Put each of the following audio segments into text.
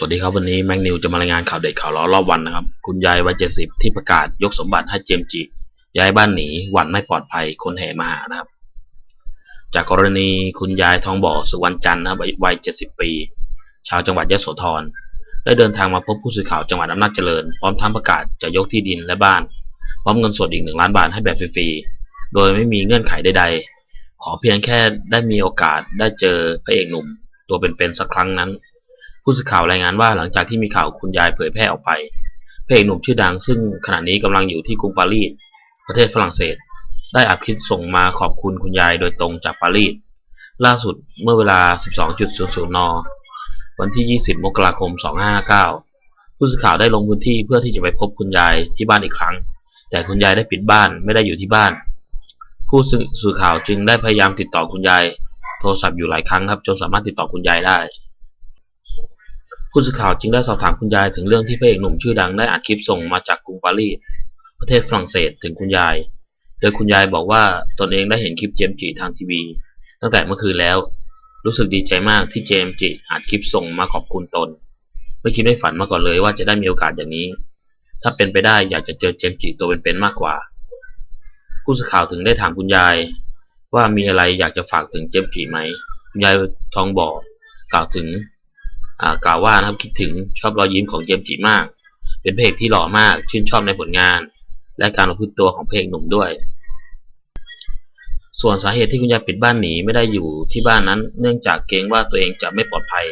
สวัสดีครับวันนี้แมงนิวจะมารายงานข่าวเด็ดข่าวล้อรอบวันนะครับ คุณยายวัยเจ็ดสิบที่ประกาศยกสมบัติให้เจมจิย้ายบ้านหนีหวันไม่ปลอดภัยคนแห่มาหานะครับ จากกรณีคุณยายทองบ่อสุวรรณจันทร์นะครับวัยเจ็ดสิบปี ชาวจังหวัดยะโสธรได้เดินทางมาพบผู้สื่อข่าวจังหวัดอำนาจเจริญ พร้อมทั้งประกาศจะยกที่ดินและบ้าน พร้อมเงินสดอีกหนึ่งล้านบาทให้แบบฟรีๆโดยไม่มีเงื่อนไขใดๆขอเพียงแค่ได้มีโอกาสได้เจอพระเอกหนุ่ม ตัวเป็นๆสักครั้งนั้น ผู้สื่อข่าวรายงานว่าหลังจากที่มีข่าวคุณยายเผยแพร่ออกไปพระเอกหนุ่มชื่อดังซึ่งขณะนี้กำลังอยู่ที่กรุงปารีสประเทศฝรั่งเศส ได้อัดคลิปส่งมาขอบคุณคุณยายโดยตรงจากปารีสล่าสุดเมื่อเวลา 12.00 น วันที่ 20 มกราคม 2559 ผู้สื่อข่าวได้ลงพื้นที่เพื่อที่จะไปพบคุณยายที่บ้านอีกครั้ง แต่คุณยายได้ปิดบ้านไม่ได้อยู่ที่บ้าน ผู้สื่อข่าวจึงได้พยายามติดต่อคุณยาย โทรศัพท์อยู่หลายครั้งครับจนสามารถติดต่อคุณยายได้ ผู้สื่อข่าวจึงได้สอบถามคุณยายถึงเรื่องที่พระเอกหนุ่มชื่อดังได้อัดคลิปส่งมาจากกรุงปารีสประเทศฝรั่งเศสถึงคุณยาย โดยคุณยายบอกว่าตนเองได้เห็นคลิปเจมจิทางทีวี ตั้งแต่เมื่อคืนแล้ว รู้สึกดีใจมากที่เจมจิอัดคลิปส่งมาขอบคุณตน ไม่คิดไม่ฝันมาก่อนเลยว่าจะได้มีโอกาสอย่างนี้ ถ้าเป็นไปได้อยากจะเจอเจมจิตัวเป็นๆมากกว่า ผู้สื่อข่าวถึงได้ถามคุณยาย ว่ามีอะไรอยากจะฝากถึงเจมจิไหมคุณยายทองบอกกล่าวถึง กล่าวว่านะครับคิดถึงชอบรอยยิ้มของเจมส์จิมาก เป็นเพลงที่หล่อมากชื่นชอบในผลงาน และการประพฤติตัวของเพลงหนุ่มด้วย ส่วนสาเหตุที่คุณยายปิดบ้านหนีไม่ได้อยู่ที่บ้านนั้น เนื่องจากเกรงว่าตัวเองจะไม่ปลอดภัย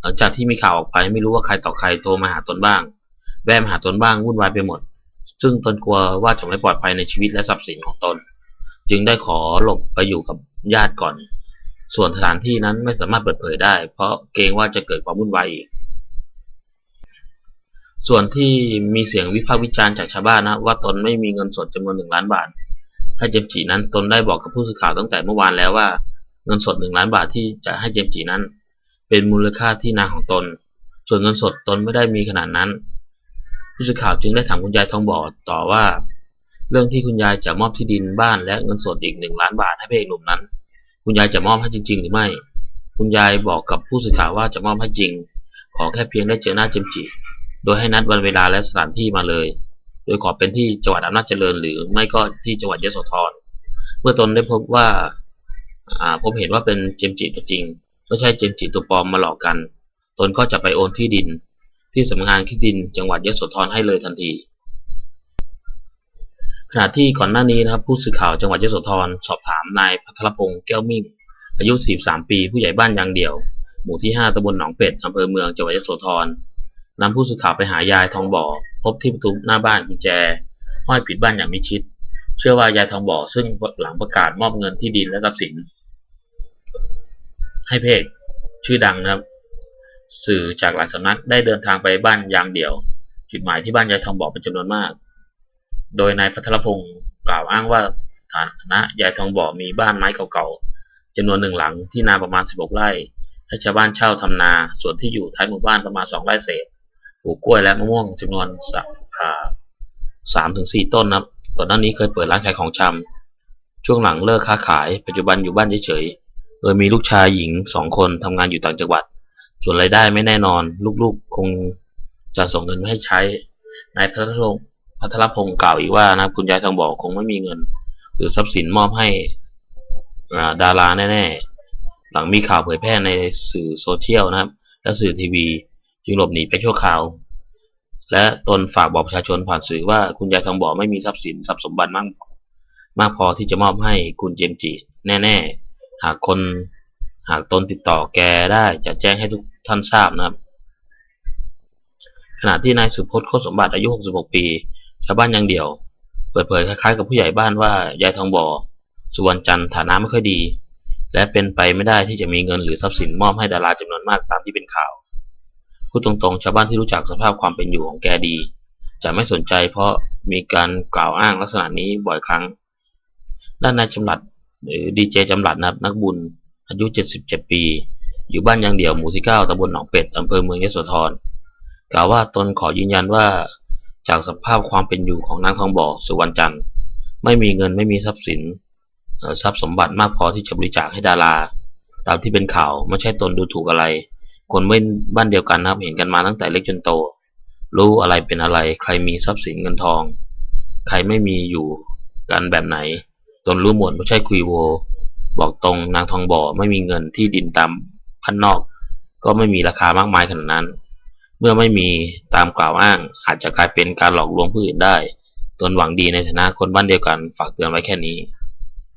หลังจากที่มีข่าวออกไปไม่รู้ว่าใครต่อใครโทรมาหาตนบ้างแวะมาหาตนบ้างวุ่นวายไปหมด ซึ่งตนกลัวว่าจะไม่ปลอดภัยในชีวิตและทรัพย์สินของตน จึงได้ขอหลบไปอยู่กับญาติก่อน ส่วนสถานที่นั้นไม่สามารถเปิดเผยได้ เพราะเกรงว่าจะเกิดความวุ่นวายอีก ส่วนที่มีเสียงวิพากษ์วิจารณ์จากชาวบ้านนะว่าตนไม่มีเงินสดจำนวนหนึ่งล้านบาทให้เจมจีนั้นตนได้บอกกับผู้สื่อข่าวตั้งแต่เมื่อวานแล้วว่า เงินสดหนึ่งล้านบาทที่จะให้เจมจีนั้น เป็นมูลค่าที่นาของตน ส่วนเงินสดตนไม่ได้มีขนาดนั้น ผู้สื่อข่าวจึงได้ถามคุณยายทองบ่อต่อว่า เรื่องที่คุณยายจะมอบที่ดินบ้านและเงินสดอีกหนึ่งล้านบาทให้พระเอกหนุ่มนั้น คุณยายจะมอบให้จริง ๆ หรือไม่ คุณยายบอกกับผู้สื่อข่าวว่าจะมอบให้จริง ขอแค่เพียงได้เจอหน้าเจมจิ โดยให้นัดวันเวลาและสถานที่มาเลย โดยขอเป็นที่จังหวัดอำนาจเจริญ หรือไม่ก็ที่จังหวัดยโสธร เมื่อตนได้พบว่าพบเห็นว่าเป็นเจมจิตัวจริง ไม่ใช่เจมจิตัวปลอมมาหลอกกัน ตนก็จะไปโอนที่ดิน ที่สำนักงานที่ดินจังหวัดยโสธรให้เลยทันที ขณะที่ก่อนหน้านี้นะครับผู้สื่อข่าวจังหวัดยโสธรสอบถามนายพัทรพงศ์แก้วมิ่ง อายุ 43 ปี ผู้ใหญ่บ้านยางเดี่ยว หมู่ที่ 5ตำบลหนองเป็ดอำเภอเมืองจังหวัดยโสธรนำผู้สื่อข่าวไปหายายทองบ่อ พบที่ประตูหน้าบ้านกุญแจ ห้อยผิดบ้านอย่างมิชิด เชื่อว่ายายทองบ่อซึ่งหลังประกาศมอบเงินที่ดินและทรัพย์สิน ให้เพจชื่อดังนะครับ สื่อจากหลายสำนักได้เดินทางไปบ้านยางเดี่ยว จุดหมายที่บ้านยายทองบ่อเป็นจำนวนมาก โดยนายพัทรพงศ์กล่าวอ้างว่าฐานะยายทองบ่อมีบ้านไม้เก่าๆจำนวนหนึ่งหลังที่นาประมาณ 16 ไร่ ให้ชาวบ้านเช่าทำนา ส่วนที่อยู่ท้ายหมู่บ้านประมาณ 2 ไร่เศษปลูกกล้วยและมะม่วงจำนวนสามถึงสี่ต้นนะครับก่อนหน้านี้เคยเปิดร้านขายของชำช่วงหลังเลิกค้าขาย ปัจจุบันอยู่บ้านเฉยๆโดยมีลูกชายหญิงสองคนทำงานอยู่ต่างจังหวัด ส่วนรายได้ไม่แน่นอน ลูกๆคงจะส่งเงินมาให้ใช้นายพัทรพงศ์ พัทรพงศ์กล่าวอีกว่านะคุณยายทองบอกคงไม่มีเงิน หรือทรัพย์สินมอบให้ดาราแน่ๆ หลังมีข่าวเผยแพร่ในสื่อโซเชียลนะครับ และสื่อทีวี จึงหลบหนีไปชั่วคราว และตนฝากบอกประชาชนผ่านสื่อว่าคุณยายทองบอกไม่มีทรัพย์สินทรัพย์สมบัติมากมากพอที่จะมอบให้คุณเจมจิแน่ๆ หากคนหากตนติดต่อแกได้จะแจ้งให้ทุกท่านทราบนะครับ ขณะที่นายสุพจน์โคสมบัติอายุ 66 ปี ชาวบ้านยังเดี่ยว เปิดเผยคล้ายๆกับผู้ใหญ่บ้านว่ายายทองบ่อสุวรรณจันทร์ฐานะไม่ค่อยดี และเป็นไปไม่ได้ที่จะมีเงินหรือทรัพย์สินมอบให้ดาราจำนวนมากตามที่เป็นข่าวพูดตรงๆ ชาวบ้านที่รู้จักสภาพความเป็นอยู่ของแกดี จะไม่สนใจเพราะมีการกล่าวอ้างลักษณะนี้บ่อยครั้ง ด้านนายจำหลัดหรือดีเจจำหลัดนับนักบุญ อายุ 77 ปี อยู่บ้านยางเดี่ยวหมู่ที่ 9ตำบลหนองเป็ดอำเภอเมืองยโสธรกล่าวว่าตนขอยืนยันว่า จากสภาพความเป็นอยู่ของนางทองบ่อสุวรรณจันทร์ไม่มีเงินไม่มีทรัพย์สินทรัพย์สมบัติมากพอที่จะบริจาคให้ดารา ตามที่เป็นข่าวไม่ใช่ตนดูถูกอะไร คนบ้านบ้านเดียวกันนะครับเห็นกันมาตั้งแต่เล็กจนโต รู้อะไรเป็นอะไร ใครมีทรัพย์สินเงินทอง ใครไม่มีอยู่กันแบบไหน ตนรู้หมดไม่ใช่คุยโว บอกตรงนางทองบ่อไม่มีเงินที่ดินตามพันนอก ก็ไม่มีราคามากมายขนาดนั้น เมื่อไม่มีตามกล่าวอ้าง อาจจะกลายเป็นการหลอกลวงผู้อื่นได้ ตนหวังดีในฐานะคนบ้านเดียวกันฝากเตือนไว้แค่นี้